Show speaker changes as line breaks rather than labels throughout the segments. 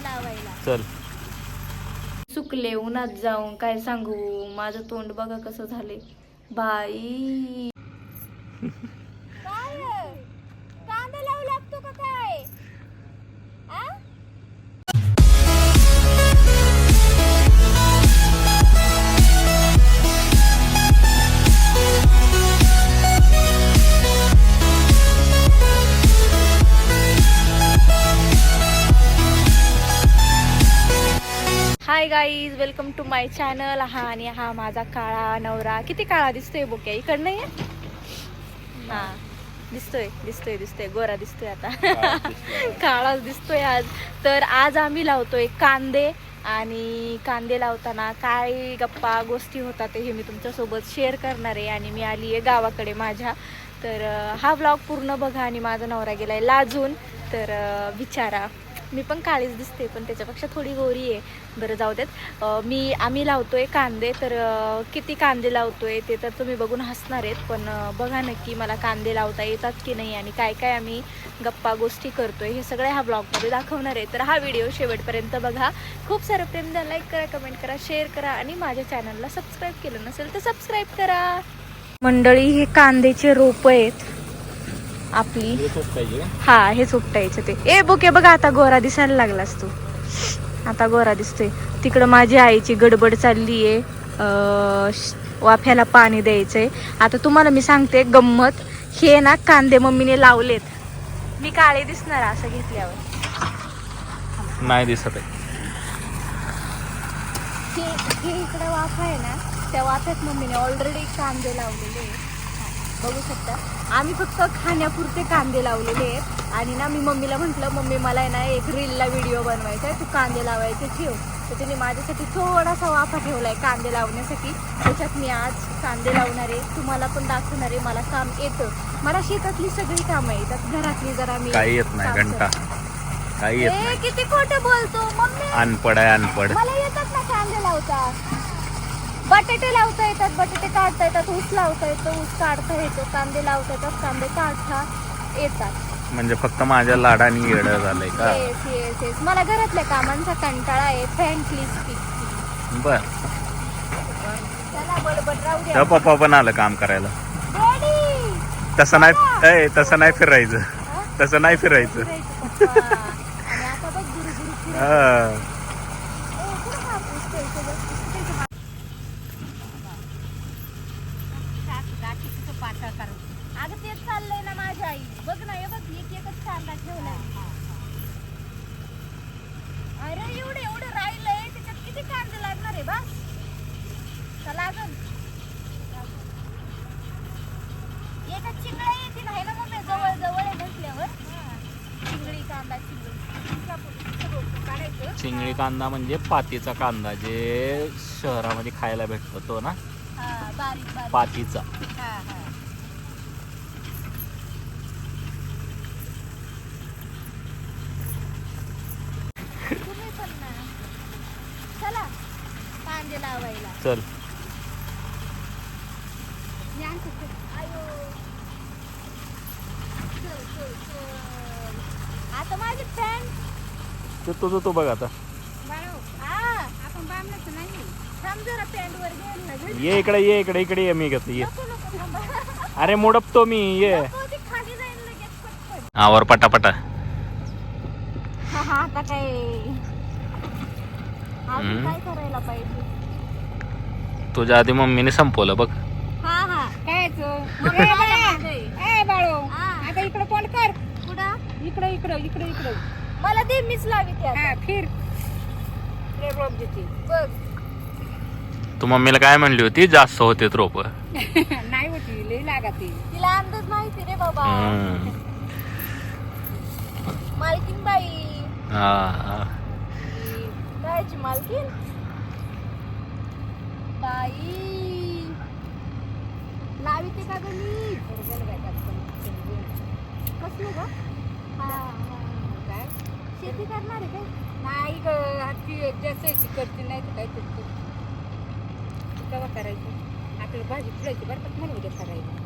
लावायला.
चल.
सुकले उन्हात जाऊन काय सांगू? माझं तोंड बघा कसं झाले बाई. Hi guys welcome to my channel हा आणि हा माझा काळा नवरा. किती काळा दिसतोय बोक्या इकडनं ये. हा. दिसतोय दिसतोय दिसतोय. गोरा दिसतोय आता. काळाच दिसतोय. आज. तर आज आम्ही लावतोय कांदे. आणि कांदे लावताना काय गप्पा गोष्टी होतात ते हे मी तुमच्यासोबत शेअर करणार आहे. आणि मी आली आहे गावाकडे माझ्या. तर हा ब्लॉग पूर्ण बघा आणि माझा नवरा गेलाय लाजून. तर विचारा. मी पण काळीच दिसते पण त्याच्यापेक्षा थोडी गोरी आहे. बरं जाऊ देत. मी आम्ही लावतोय कांदे तर किती कांदे लावतोय ते तर तुम्ही बघून हसणार आहेत पण बघा नक्की मला कांदे लावता येतात की नाही आणि काय काय आम्ही गप्पा गोष्टी करतोय हे सगळं ह्या ब्लॉगमध्ये दाखवणार आहे. तर हा व्हिडिओ शेवटपर्यंत बघा. खूप सारं प्रेम द्या लाईक करा कमेंट करा शेअर करा आणि माझ्या चॅनलला सबस्क्राईब केलं नसेल तर सबस्क्राईब करा. मंडळी हे कांद्याचे रोप आहेत. आपली.
हे?
हा हेच उपटायचं ते. ए बोके बघा आता गोरा दिसायला लागलास तू. आता गोरा दिसतोय. तिकडं माझी आईची गडबड चालली आहे. वाफ्याला पाणी द्यायचंय. आता तुम्हाला मी सांगते गंमत. हे ना कांदे मम्मीने लावलेत. मी काळे दिसणार असं घेतल्यावर.
नाही दिसत आहे.
इकडं वाफ आहे ना त्या वाफ्यात मम्मीने ऑलरेडी कांदे लावलेले बघू शकता. आम्ही फक्त खाण्यापुरते कांदे लावलेले आहेत. आणि ना मी मम्मीला म्हटलं मम्मी मला आहे ना एक रीलला व्हिडिओ बनवायचा आहे. तू कांदे लावायचे ठेव. तर तिने माझ्यासाठी थोडासा वाफा ठेवला आहे कांदे लावण्यासाठी. त्याच्यात मी आज कांदे लावणार आहे. तुम्हाला पण दाखवणार आहे. मला काम येतं. मला शेतातली सगळी कामं येतात घरातली जरा मी
काही येत नाही
काम
घंटा. काही
किती खोटं बोलतो मम्मी.
अनपड आहे अनपड
मला येतात ना कांदे लावता. बटाटे लावता येतात बटाटे काढता येतात ऊस लावता येतो ऊस काढता येतो कांदे लावता येतात कांदे काढता येतात.
म्हणजे फक्त माझ्या लाडाने येड झालंय का?
येस येस येस मला घरातल्या कामांचा कंटाळा आहे प्लीज स्पीक
बर.
चला राहू
पप्पा पण आलं काम करायला. तसं नाही ए तसं नाही फिरायचं? तसं नाही फिरायचं.
फिरायचं पप्पा. आणि आता बघ गुरु गुरु फिरायचं.
हा.
ए, कुठं कापूस ठेवतो बघ? कुठं ठेवतो? अगं तेच चाललंय ना माझ्या आई बघ ना हे बघ एक एकच कांदा ठेवलाय अरे एवढं एवढं राहिलंय त्याच्यात किती कांदे लागणार आहे बस का लागल एका चिंगळ्या येतील आहे ना मग जवळ जवळ आहे म्हटल्यावर चिंगळी कांदा चिंगळी
कांदा म्हणजे पातीचा कांदा जे शहरामध्ये खायला भेटतो तो ना?
हा बारीक बारीक.
पातीचा.
हा हा. तुम्ही पण ना. चला कांदे लावायला.
चल.
आयो. चल चल चल. आता माझी पॅन्ट
ते तुझं तू बघ आता.
आपण बामणाचं नाही थांब जरा पॅन्ट वर गेल ना घरी.
ये इकडे ये इकडे इकडे ये मी घेतो ये.
नको नको थांबा.
अरे मोडपतो मी ये.
नको, ती खाली जाईल लगेच पटकन
आवर पटापटा
हा हा आता काय? अजून
हम्म.
काय करायला पाहिजे?
तुझ्या आधी मम्मीने संपवलं बघ.
हा हा.
कायच
काय
ए बाळो.
हा.
आता इकडं कोण कर
कुठं?
इकडं इकडं इकडं इकडं.
मला दे मीच लावी त्या
हा फिर. रोप देते
बघ.
तू मम्मीला काय म्हणली होती? जास्त होते रोप.
नाही होती लई लागते.
तिला अंदाज माहिती रे बाबा. मालकीन बाई. कायची मालकीन बाई. ते का गणी कसलं ग? हा हा.
काय
शेती करणार आहे काय?
नाही ग ती जसं करते नाही तर काय करते. केव्हा करायचं? आपल्याला भाजी फुलायची बरं का म्हणून उद्या करायचं.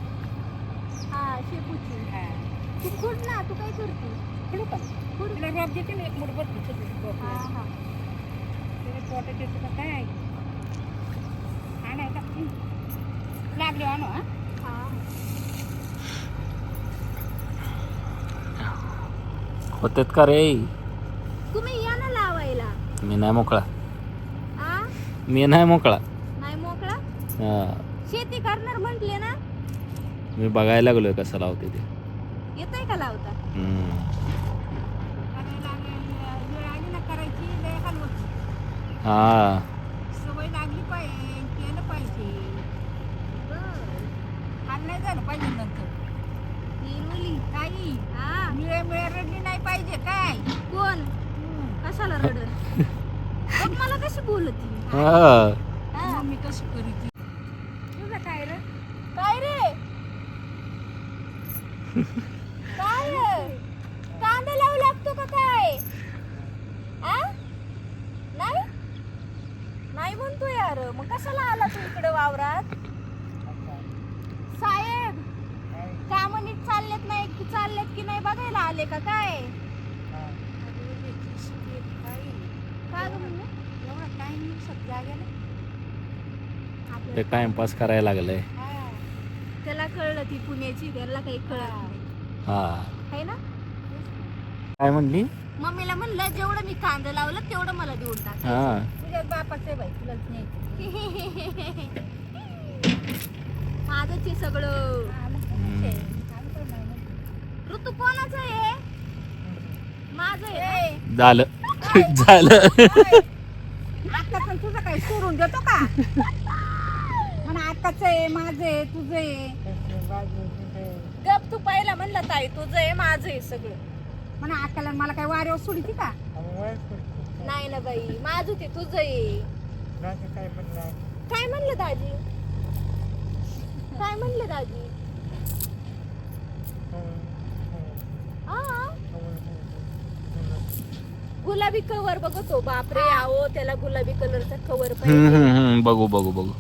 हा शेपूची.
हा.
तू कुठ ना तू काय करते?
पकडू का तिला रॉप देते ना एक मुठभर दूध
हा. हा.
तिला पोटात येतं का काय? आणाय का हं. लागले आणू हा?
हा.
होतेत का रे?
तुम्ही या ना लावायला.
मी नाही मोकळा.
आ?
मी नाही मोकळा.
नाही मोकळा?
हा.
शेती करणार म्हटले ना?
मी बघायला लागलोय कसं लावते ते.
येतंय का लावता?
हम्म.
करायला लागेल, वेळ आली ना करायची लय हलवत
हा.
सवय लागली पाहिजे केलं पाहिजे. हाल नाही झालं पाहिजे नंतर.
हिरवली
काही
हा
मिळे मिळे रडली नाही पाहिजे काय?
कोण? कशाला रडल बघ मला कशी बोलती.
हा.
मम्मी कशी करीती? तुझं काय रे?
काय रे? काय रे? कांदा लावू लागतो का काय? आ? नाही? नाही म्हणतो यार. मग कशाला आला तू इकडे वावरात? साहेब काम नीट चाललेत नाही? की चाललेत की नाही? बघायला आले का काय? काय गं मम्मी?
एवढा टाइम सध्या गेला
ते टाइमपास करायला लागलंय.
त्याला कळलं ती पुण्याची त्याला काही कळत नाही.
हा.
है ना?
काय म्हणली?
मम्मीला म्हणलं जेवढं मी कांदा लावलं तेवढं मला देऊन टाक.
हा.
तुझ्या बापाचं बाई तुलाच नाही
माझंच आहे सगळं ऋतू कोणाचं आहे? माझं आहे
झालं. झालं.
आता पण तुझं काही सोडून देतो का? म्हणा आताच आहे माझं आहे तुझं आहे.
गप तू पहिला म्हणलं ताई तुझं आहे माझं आहे सगळं.
म्हणा आकाला मला काय वाऱ्यावर सोडती का?
नाही ना बाई माझं ते तुझं आहे. काय म्हणलं दाजी? काय म्हणलं दाजी आ? गुलाबी कवर बघतो बापरे आहो त्याला गुलाबी कलरचा कवर
हम्म,
पाहिजे.
हम्म, हम्म. बघू बघू बघू.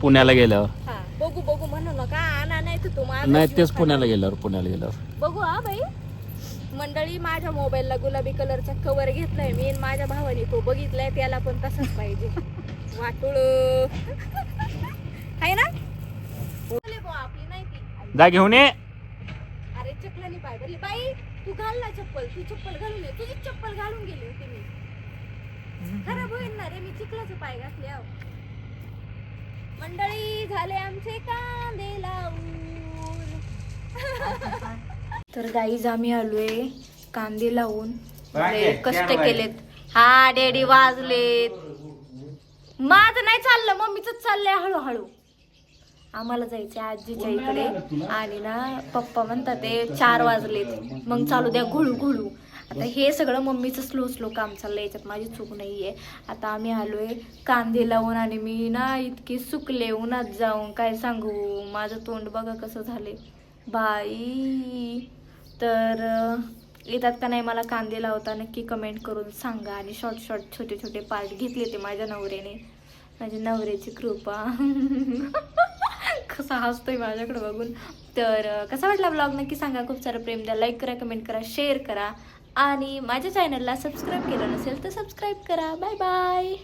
पुण्याला गेल्यावर.
हा बघू बघू म्हणू नका. आणा नाही तर तू माझा
नाही तेच. पुण्याला गेल्यावर पुण्याला गेल्यावर.
बघू हा बाई. मंडळी माझ्या मोबाईलला गुलाबी कलरचा कवर घेतलाय मी आणि माझ्या भावाने तो बघितलाय त्याला पण तसंच पाहिजे. वाटुळ. आहे ना? बोले बुवा, आपली नाही ती.
जा घेऊन ये.
अरे चपलानी पाय भरली. बाई तू घाल ना चप्पल तू चप्पल घालून ये. तुझी चप्पल घालून गेली होती मी. खराब होईल ना रे मी चिखलाचे पाय घातले आहो. मंडळी झाले आमचे कांदे लावून. तर गाईज आम्ही आलोय कांदे लावून. कष्ट केलेत. हा डेडी वाजलेत. माझं नाही चाललं मम्मीच चाललंय हळूहळू. आम्हाला जायचं आजीच्या इकडे. आणि ना पप्पा म्हणतात ते चार वाजलेत. मग चालू द्या घोळू घोळू. आता हे सगळं मम्मीचं स्लो स्लो काम चाललंय याच्यात माझी चूक नाहीये. आता आम्ही आलोय कांदे लावून आणि मी ना इतकी सुकले उन्हात जाऊन काय सांगू? माझं तोंड बघा कसं झाले बाई तर येतात का नाही मला कांदे लावता नक्की कमेंट करून सांगा. आणि शॉर्ट शॉर्ट छोटे छोटे पार्ट घेतले ते माझ्या नवऱ्याने. माझ्या नवऱ्याची कृपा. कसा हसतोय माझ्याकडे बघून. तर कसा वाटला ब्लॉग नक्की सांगा. खूप सारं प्रेम द्या. लाईक करा कमेंट करा शेअर करा. आणि माझ्या चॅनलला सबस्क्राईब केलं नसेल तर सबस्क्राईब करा. Bye bye